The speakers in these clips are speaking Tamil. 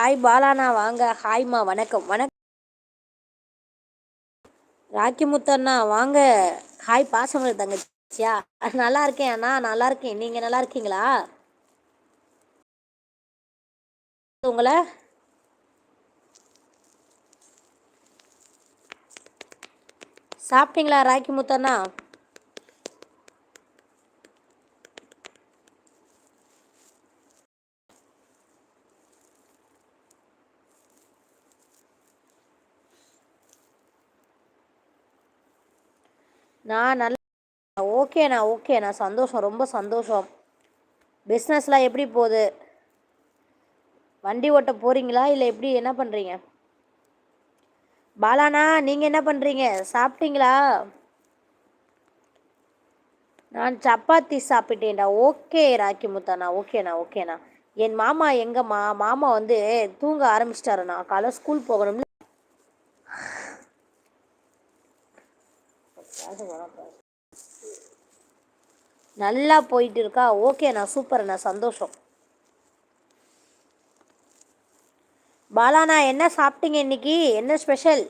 ஹாய் பாலாண்ணா வாங்க. ஹாய்மா வணக்கம். வணக்கம். ராக்கி முத்தண்ணா வாங்க. ஹாய் பாசமலை தங்கச்சியா. நல்லா இருக்கேன் அண்ணா. நல்லா இருக்கேன். நீங்கள் நல்லா இருக்கீங்களா? உங்களை? சாப்பிட்டீங்களா ராக்கி முத்தண்ணா நான் நல்ல ஓகேண்ணா ஓகேண்ணா. சந்தோஷம் ரொம்ப சந்தோஷம். பிஸ்னஸ்லாம் எப்படி போகுது? வண்டி ஓட்ட போகிறீங்களா இல்லை எப்படி? என்ன பண்ணுறீங்க பாலாண்ணா நீங்கள் என்ன பண்ணுறீங்க சாப்பிட்டீங்களா? நான் சப்பாத்தி சாப்பிட்டேன்டா. ஓகே ராக்கி முத்தாண்ணா ஓகேண்ணா ஓகேண்ணா. என் மாமா எங்கம்மா மாமா வந்து தூங்க ஆரம்பிச்சிட்டாருண்ணா. காலை ஸ்கூல் போகணும்ல நல்லா போயிட்டு இருக்கா ஓகேண்ணா சூப்பர்ண்ணா சந்தோஷம். பாலாண்ணா என்ன சாப்பிட்டீங்க இன்னைக்கு? என்ன ஸ்பெஷல்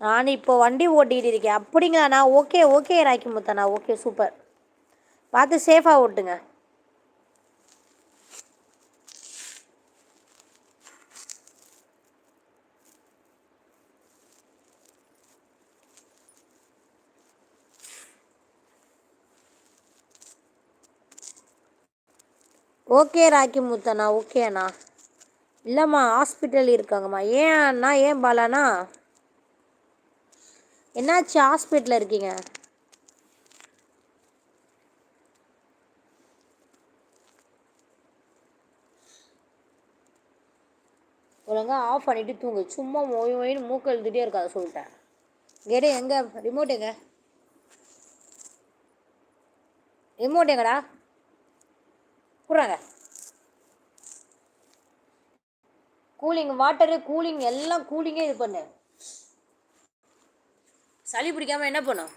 நான் இப்போ வண்டி ஓட்டிகிட்டு இருக்கேன். அப்படிங்களாண்ணா ஓகே ஓகே ராக்கி முத்தண்ணா ஓகே சூப்பர் பார்த்து சேஃபாக ஓட்டுங்க. ஓகே ராக்கி முத்தண்ணா ஓகே அண்ணா. இல்லைம்மா ஹாஸ்பிட்டல் இருக்காங்கம்மா. ஏன் அண்ணா ஏன் பாலாண்ணா? என்னாச்சு ஹாஸ்பிட்டலில் இருக்கீங்க? ஒழுங்கா ஆஃப் பண்ணிட்டு தூங்கு. சும்மா மொய் மொயின்னு மூக்கு எழுதிட்டே இருக்காத சொல்லிட்டேன். கேடே எங்கே? ரிமோட் எங்க? ரிமோட் எங்கடா? கொடுறாங்க கூலிங் வாட்டரு கூலிங் எல்லாம் கூலிங்கே இது பண்ணு. சளி பிடிக்காம என்ன பண்ணும்?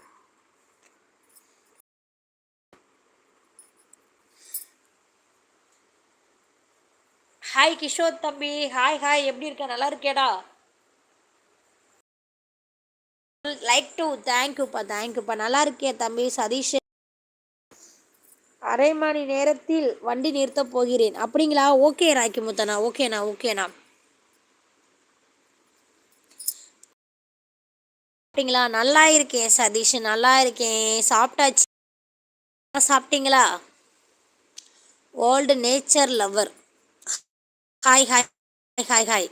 ஹாய் கிஷோர் தம்பி ஹாய் ஹாய் எப்படி இருக்க? நல்லா இருக்கேடா லைக் டு தேங்க்யூப்பா தேங்க்யூப்பா நல்லா இருக்கே தம்பி சதீஷ்? அரை மணி நேரத்தில் வண்டி நிறுத்தப் போகிறேன். அப்படிங்களா? ஓகே ராக்கி முத்தனா ஓகேண்ணா ஓகேண்ணா சாப்பிட்டீங்களா நல்லா இருக்கேன் சதீஷ் நல்லா இருக்கேன். சாப்பிட்டாச்சு. சாப்பிட்டீங்களா? Old nature lover hi hi hi hi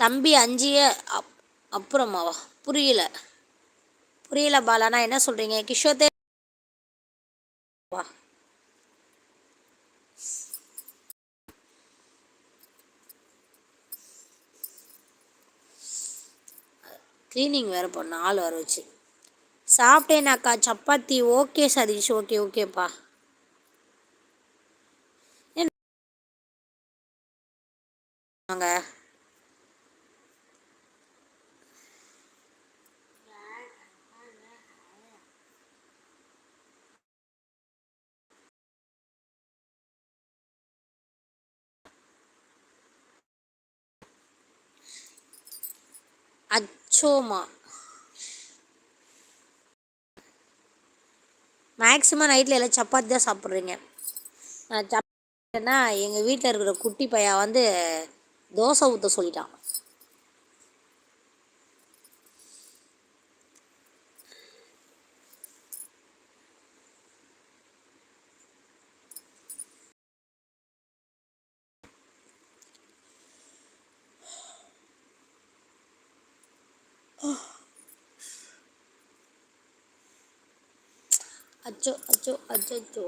தம்பி அஞ்சிய அப் அப்புறமாவா? புரியல. புரியல பாலானா என்ன சொல்கிறீங்க கிஷோத்தே வா க்ளீனிங் வேறு பண்ண ஆள் வர வச்சு சாப்பிட்டேனாக்கா சப்பாத்தி ஓகே சதீஷ் ஓகே ஓகேப்பா அச்சோமா. மேக்ஸிமம் நைட்டில் எல்லாம் சப்பாத்தி தான் சாப்பிட்றீங்க. நான் சப்பாத்தினா எங்கள் வீட்டில் இருக்கிற குட்டி பையன் வந்து தோசை ஊற்ற சொல்லிட்டான். அச்சோ அச்சோ அச்சோ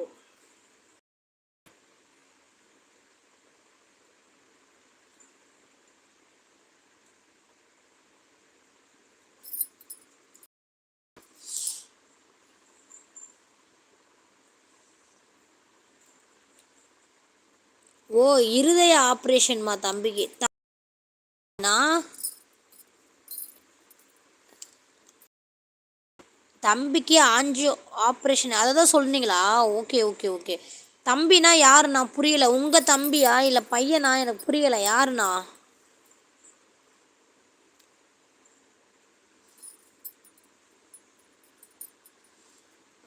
ஓ இருதய ஆப்ரேஷன்மா தம்பிக்கு. நான் தம்பிக்கு ஆஞ்சியோ ஆப்ரேஷன் அதை தான் சொன்னீங்களா ஓகே ஓகே ஓகே தம்பினா யாருண்ணா? புரியல. உங்கள் தம்பியா? இல்லை பையனா? எனக்கு புரியலை. யாருண்ணா?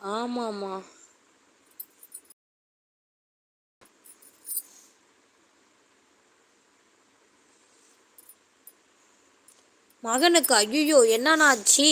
ஆமாம்மா. மகனுக்கு ஐயோ என்னண்ணா ஆச்சு?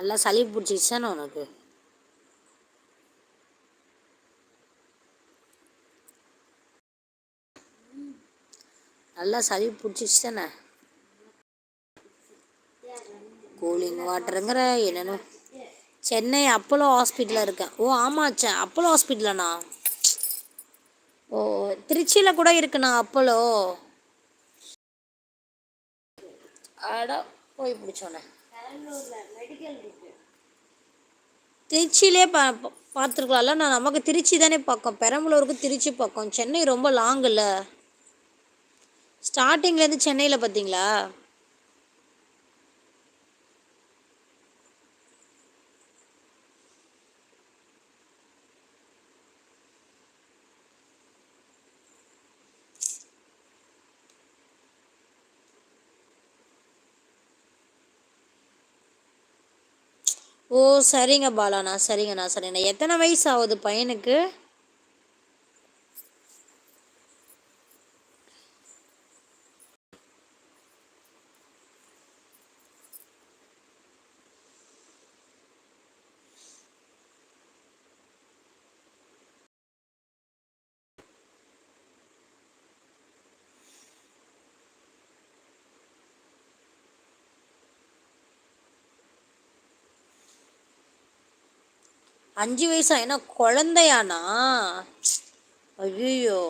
நல்லா சளி பிடிச்சிச்சானே உனக்கு? நல்லா சளி பிடிச்சிச்சு தானே கூலிங் வாட்டருங்கிற என்னென்ன? சென்னை அப்போலோ ஹாஸ்பிட்டலில் இருக்கேன். ஓ ஆமாச்சா அப்போலோ ஹாஸ்பிட்டலண்ணா ஓ திருச்சியில் கூட இருக்குண்ணா அப்போலோ. அட போய் பிடிச்சோன்னே திருச்சியிலே பா பார்த்துருக்கலாம்ல. நான் நமக்கு திருச்சி தானே பக்கம். பெரம்பலூருக்கு திருச்சி பக்கம். சென்னை ரொம்ப லாங்குல்ல ஸ்டார்டிங்லேருந்து சென்னையில் பார்த்தீங்களா? ஓ சரிங்க பாலாண்ணா சரிங்கண்ணா சரிங்கண்ணா எத்தனை வயசு ஆகுது பையனுக்கு? அஞ்சு வயசா என்ன குழந்தையானா? ஐயோ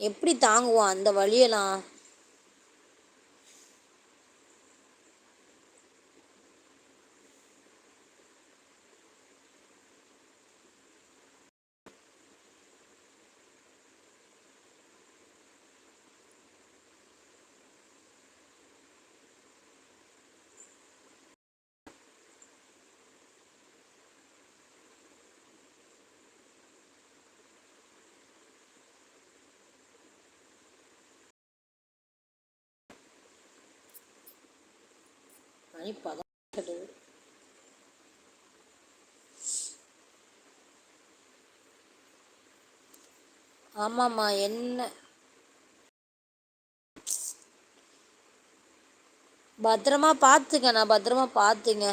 எப்படி தாங்குவான் அந்த வழியெல்லாம்? மணி பதம். ஆமாம்மா என்ன? பத்திரமா பார்த்துங்க நான் பத்திரமா பார்த்துங்க.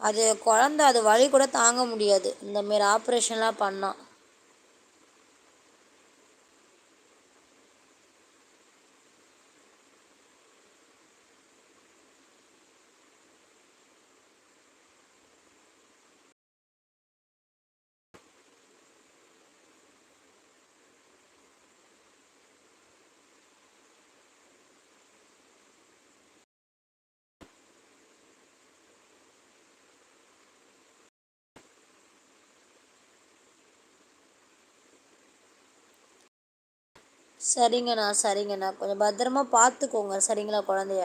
அது குழந்த அது வழி கூட தாங்க முடியாது. இந்த மாரி ஆப்ரேஷன்லாம் பண்ணால் சரிங்கண்ணா சரிங்கண்ணா. கொஞ்சம் பத்திரமா பார்த்துக்கோங்க சரிங்களா குழந்தைய?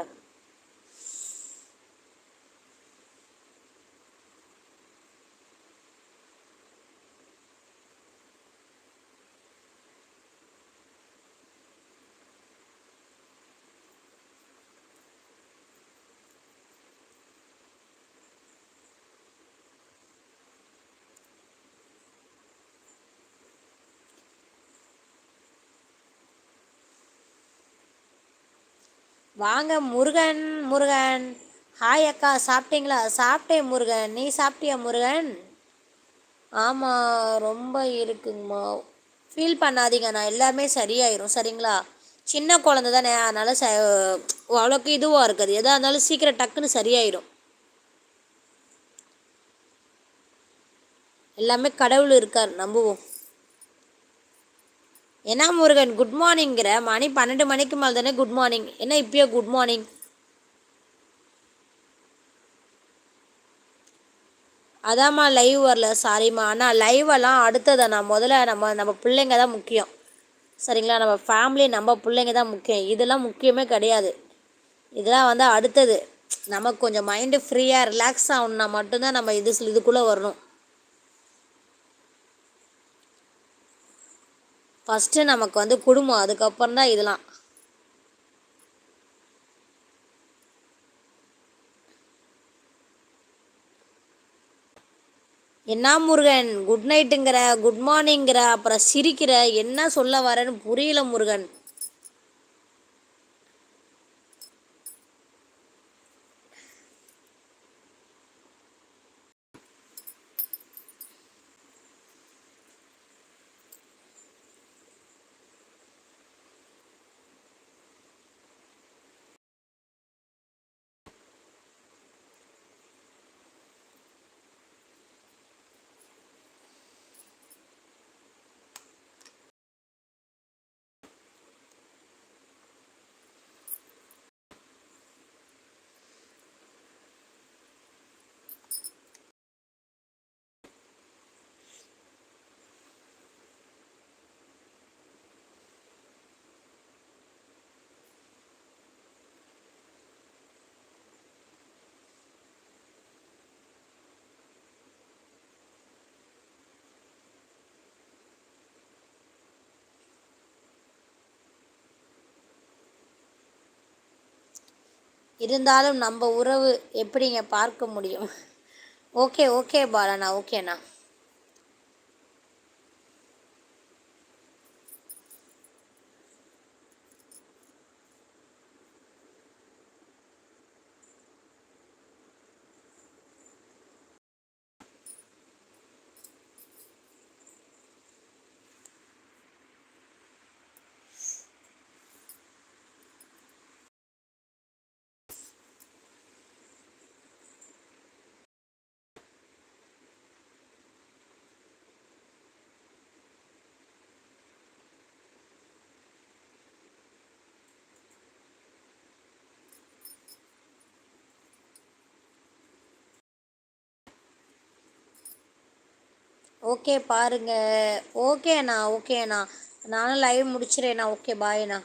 வாங்க முருகன் முருகன். ஹாய் அக்கா சாப்பிட்டீங்களா? சாப்பிட்டேன் முருகன். நீ சாப்பிட்டியா முருகன்? ஆமாம் ரொம்ப இருக்குங்கம்மா. ஃபீல் பண்ணாதீங்கண்ணா எல்லாமே சரியாயிரும் சரிங்களா? சின்ன குழந்த தானே அதனால் ச அவ்வளோக்கு இதுவாக இருக்காது. எதாக இருந்தாலும் சீக்கிரம் டக்குன்னு சரியாயிடும் எல்லாமே கடவுள் இருக்கார் நம்புவோம். என்ன முருகன் குட் மார்னிங்கிற மணி பன்னெண்டு மணிக்கு மேலே தானே குட் மார்னிங் என்ன இப்பயோ குட் மார்னிங் அதாம்மா லைவ் வரல சாரிம்மா ஆனால் லைவெல்லாம் அடுத்ததை. நான் முதல்ல நம்ம நம்ம பிள்ளைங்க தான் முக்கியம். சரிங்களா? நம்ம ஃபேமிலி நம்ம பிள்ளைங்க தான் முக்கியம். இதெல்லாம் முக்கியமே கிடையாது. இதெல்லாம் வந்து அடுத்தது. நமக்கு கொஞ்சம் மைண்டு ஃப்ரீயாக ரிலாக்ஸ் ஆகணுன்னா மட்டும்தான் நம்ம இது இதுக்குள்ளே வரணும். ஃபஸ்ட்டு நமக்கு வந்து குடும்பம் அதுக்கப்புறம் தான் இதெல்லாம். என்ன முருகன்? குட் நைட்டுங்கிற குட் மார்னிங்கிற அப்புறம் சிரிக்கிற என்ன சொல்ல வரேன்னு புரியல முருகன். இருந்தாலும் நம்ம உறவு எப்படிங்க பார்க்க முடியும்? ஓகே ஓகே பாலண்ணா ஓகேண்ணா. ஓகே பாருங்க. ஓகேண்ணா ஓகேண்ணா. நானும் லைவ் முடிச்சிடறேண்ணா. ஓகே பாய்ண்ணா